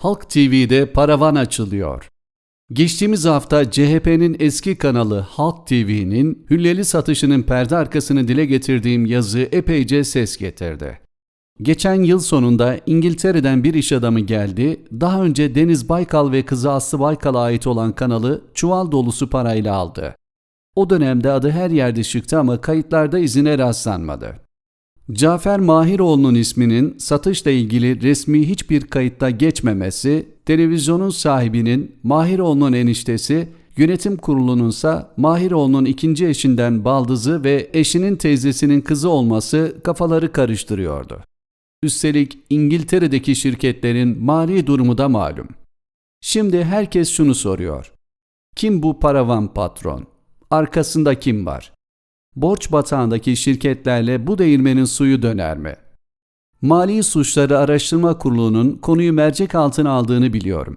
Halk TV'de paravan açılıyor. Geçtiğimiz hafta CHP'nin eski kanalı Halk TV'nin hülleli satışının perde arkasını dile getirdiğim yazı epeyce ses getirdi. Geçen yıl sonunda İngiltere'den bir iş adamı geldi, daha önce Deniz Baykal ve kızı Aslı Baykal'a ait olan kanalı çuval dolusu parayla aldı. O dönemde adı her yerde çıktı ama kayıtlarda izine rastlanmadı. Cafer Mahiroğlu'nun isminin satışla ilgili resmi hiçbir kayıtta geçmemesi, televizyonun sahibinin Mahiroğlu'nun eniştesi, yönetim kurulununsa Mahiroğlu'nun ikinci eşinden baldızı ve eşinin teyzesinin kızı olması kafaları karıştırıyordu. Üstelik İngiltere'deki şirketlerin mali durumu da malum. Şimdi herkes şunu soruyor. Kim bu paravan patron? Arkasında kim var? Borç batağındaki şirketlerle bu değirmenin suyu döner mi? Mali Suçları Araştırma Kurulu'nun konuyu mercek altına aldığını biliyorum.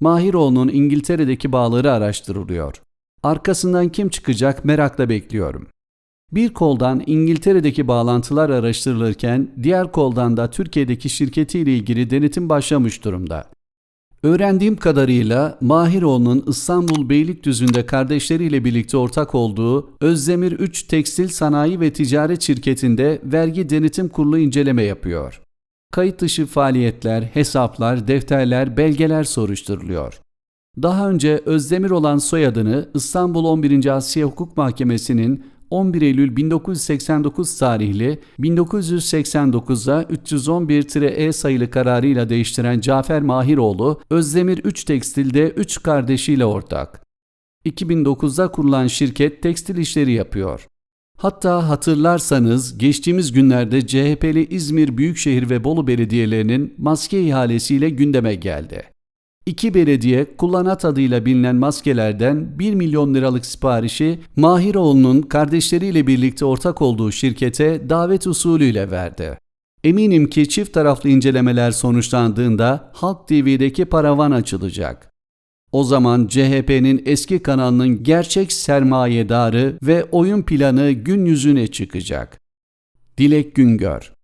Mahiroğlu'nun İngiltere'deki bağları araştırılıyor. Arkasından kim çıkacak merakla bekliyorum. Bir koldan İngiltere'deki bağlantılar araştırılırken diğer koldan da Türkiye'deki şirketiyle ilgili denetim başlamış durumda. Öğrendiğim kadarıyla Mahiroğlu'nun İstanbul Beylikdüzü'nde kardeşleriyle birlikte ortak olduğu Özdemir 3 Tekstil Sanayi ve Ticaret Şirketi'nde vergi denetim kurulu inceleme yapıyor. Kayıt dışı faaliyetler, hesaplar, defterler, belgeler soruşturuluyor. Daha önce Özdemir olan soyadını İstanbul 11. Asya Hukuk Mahkemesi'nin 11 Eylül 1989 tarihli 1989'a 311-E sayılı kararıyla değiştiren Cafer Mahiroğlu, Özdemir 3 Tekstil'de 3 kardeşiyle ortak. 2009'da kurulan şirket tekstil işleri yapıyor. Hatta hatırlarsanız geçtiğimiz günlerde CHP'li İzmir Büyükşehir ve Bolu belediyelerinin maske ihalesiyle gündeme geldi. İki belediye kullanat adıyla bilinen maskelerden 1 milyon liralık siparişi Mahiroğlu'nun kardeşleriyle birlikte ortak olduğu şirkete davet usulüyle verdi. Eminim ki çift taraflı incelemeler sonuçlandığında Halk TV'deki paravan açılacak. O zaman CHP'nin eski kanalının gerçek sermayedarı ve oyun planı gün yüzüne çıkacak. Dilek Güngör